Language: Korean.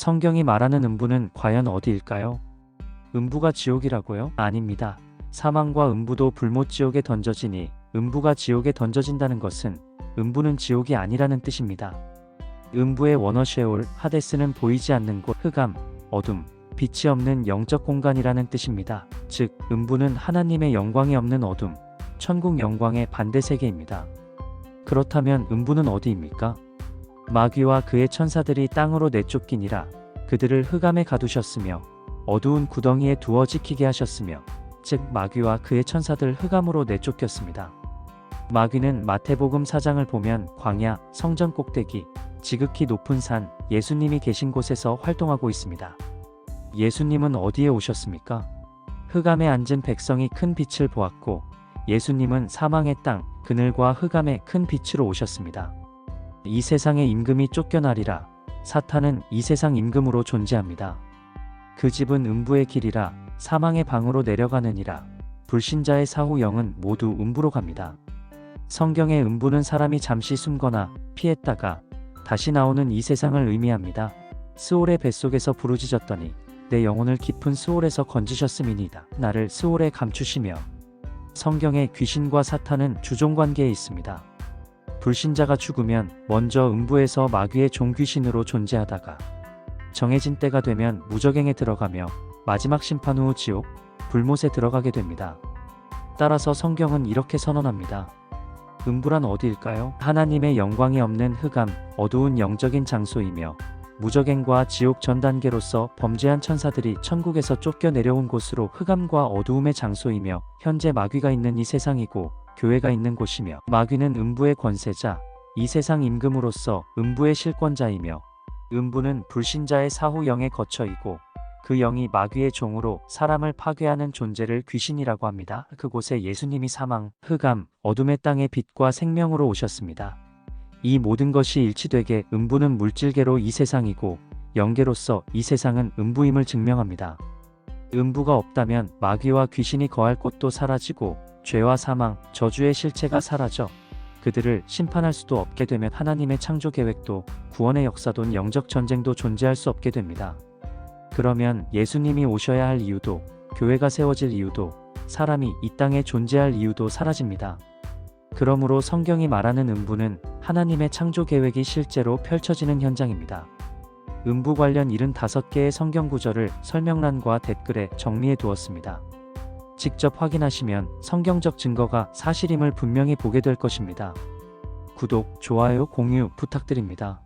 성경이 말하는 음부는 과연 어디일까요? 음부가 지옥이라고요? 아닙니다. 사망과 음부도 불못지옥에 던져지니 음부가 지옥에 던져진다는 것은 음부는 지옥이 아니라는 뜻입니다. 음부의 원어 쉐올 하데스는 보이지 않는 곳 흑암, 어둠, 빛이 없는 영적 공간이라는 뜻입니다. 즉, 음부는 하나님의 영광이 없는 어둠, 천국 영광의 반대 세계입니다. 그렇다면 음부는 어디입니까? 마귀와 그의 천사들이 땅으로 내쫓기니라 그들을 흑암에 가두셨으며 어두운 구덩이에 두어 지키게 하셨으며 즉 마귀와 그의 천사들 흑암으로 내쫓겼습니다. 마귀는 마태복음 4장을 보면 광야, 성전 꼭대기, 지극히 높은 산, 예수님이 계신 곳에서 활동하고 있습니다. 예수님은 어디에 오셨습니까? 흑암에 앉은 백성이 큰 빛을 보았고 예수님은 사망의 땅, 그늘과 흑암의 큰 빛으로 오셨습니다. 이 세상의 임금이 쫓겨나리라. 사탄은 이 세상 임금으로 존재합니다. 그 집은 음부의 길이라 사망의 방으로 내려가느니라. 불신자의 사후 영은 모두 음부로 갑니다. 성경의 음부는 사람이 잠시 숨거나 피했다가 다시 나오는 이 세상을 의미합니다. 스올의 뱃속에서 부르짖었더니 내 영혼을 깊은 스올에서 건지셨음이니이다. 나를 스올에 감추시며 성경의 귀신과 사탄은 주종 관계에 있습니다. 불신자가 죽으면 먼저 음부에서 마귀의 종귀신으로 존재하다가 정해진 때가 되면 무적행에 들어가며 마지막 심판 후 지옥, 불못에 들어가게 됩니다. 따라서 성경은 이렇게 선언합니다. 음부란 어디일까요? 하나님의 영광이 없는 흑암, 어두운 영적인 장소이며 무적행과 지옥 전 단계로서 범죄한 천사들이 천국에서 쫓겨 내려온 곳으로 흑암과 어두움의 장소이며 현재 마귀가 있는 이 세상이고 교회가 있는 곳이며 마귀는 음부의 권세자, 이 세상 임금으로서 음부의 실권자이며 음부는 불신자의 사후 영의 거처이고 그 영이 마귀의 종으로 사람을 파괴하는 존재를 귀신이라고 합니다. 그곳에 예수님이 사망, 흑암, 어둠의 땅의 빛과 생명으로 오셨습니다. 이 모든 것이 일치되게 음부는 물질계로 이 세상이고 영계로서 이 세상은 음부임을 증명합니다. 음부가 없다면 마귀와 귀신이 거할 곳도 사라지고 죄와 사망, 저주의 실체가 사라져 그들을 심판할 수도 없게 되면 하나님의 창조 계획도 구원의 역사도 영적 전쟁도 존재할 수 없게 됩니다. 그러면 예수님이 오셔야 할 이유도 교회가 세워질 이유도 사람이 이 땅에 존재할 이유도 사라집니다. 그러므로 성경이 말하는 음부는 하나님의 창조 계획이 실제로 펼쳐지는 현장입니다. 음부 관련 75개의 성경 구절을 설명란과 댓글에 정리해 두었습니다. 직접 확인하시면 성경적 증거가 사실임을 분명히 보게 될 것입니다. 구독, 좋아요, 공유 부탁드립니다.